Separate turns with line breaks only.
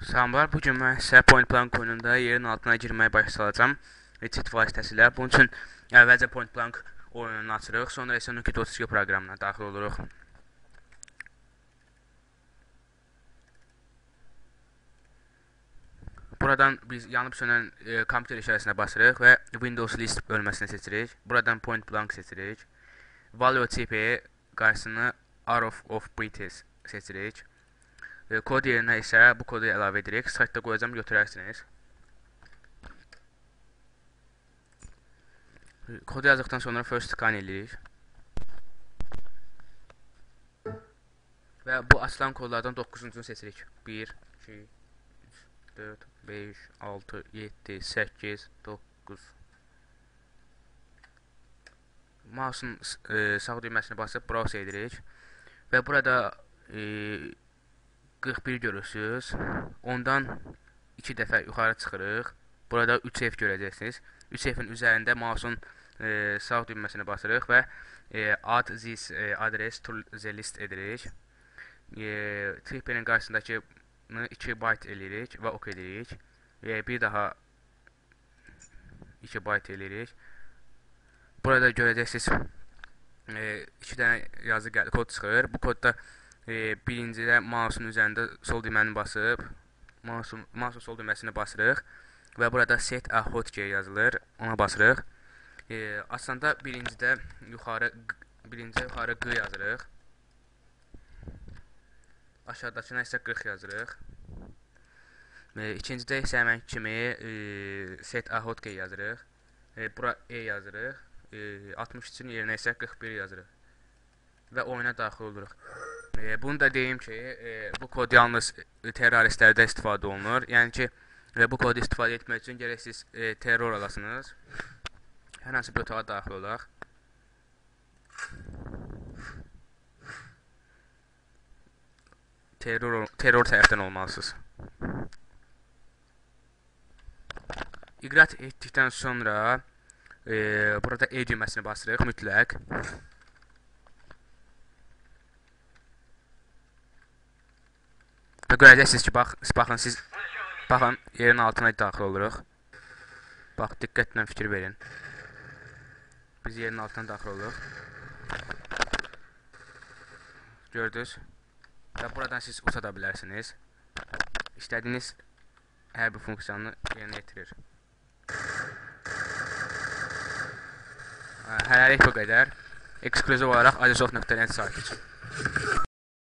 Salamlar, bu gün mən sizə Point Blank oyununda yerin altına girməyə başlayacağam cheat vasitəsilə. Bunun üçün əvvəlcə Point Blank oyununu açırıq, sonra isə Nuki 32 proqramına daxil oluruq. Buradan biz yanıb sönən e, kompüter işarəsinə basırıq və Windows list bölməsini seçirik. Buradan Point Blank seçirik. Value tipi qarşısını out of, of British seçirik. Kod yerinə isə bu kodu əlavə edirik. Saytda qoyacam, götürərsiniz. Kodu yazdıqdan sonra first scan edirik. Və bu açılan kodlardan 9-cunu seçirik. 1, 2, 3, 4, 5, 6, 7, 8, 9. Mouse'un e, sağ düyməsini basıb browse edirik. Və burada e, 41 görürsüz. Ondan 2 dəfə yuxarı çıxırıq. Burada 3 F görəcəksiniz. 3 F-in üzərində mouse'un e, sağ düyməsini basırıq və e, add this e, address to the list edirik. E, tripper'in qarşısındakı 2 byte eləyirik və ok edirik. E, bir daha 2 byte eləyirik. Burada görəcəksiniz e, 2 dənə yazı kod çıxır. Bu kodda e, birincidə mouse'un üzərində sol düyməni basıb mouse'un mouse sol düyməsini basırıq və burada set a hotkey yazılır. Ona basırıq. E, açanda birincidə yuxarı birincə yuxarı q yazırıq. Aşağıdakına isə 40 yazırıq. E, ikincidə isə həmən kimi e, set a hotkey yazırıq. E, bura e yazırıq. E, 63-ün yerinə isə 41 yazırıq və oyuna daxil oluruq. E, bunu da deyim ki, e, bu kod yalnız terroristlərdə istifadə olunur. Yəni ki, e, bu kodu istifadə etmək üçün gərək siz e, terror alasınız. Hər hansı bir otağa daxil olaq. Terror, terror tərəfdən olmalısınız. İqrat etdikdən sonra e, burada E düyməsini basırıq mütləq. Və görəcəksiniz ki, bax, baxın siz baxın yerin altına daxil oluruq. Bax, diqqətlə fikir verin. Biz yerin altına daxil oluruq. Gördünüz? Və buradan siz uçada bilərsiniz. İstədiyiniz hər bir funksiyanı yerinə yetirir. Hələlik bu qədər. Ekskluziv olaraq azosoft.net saytı üçün.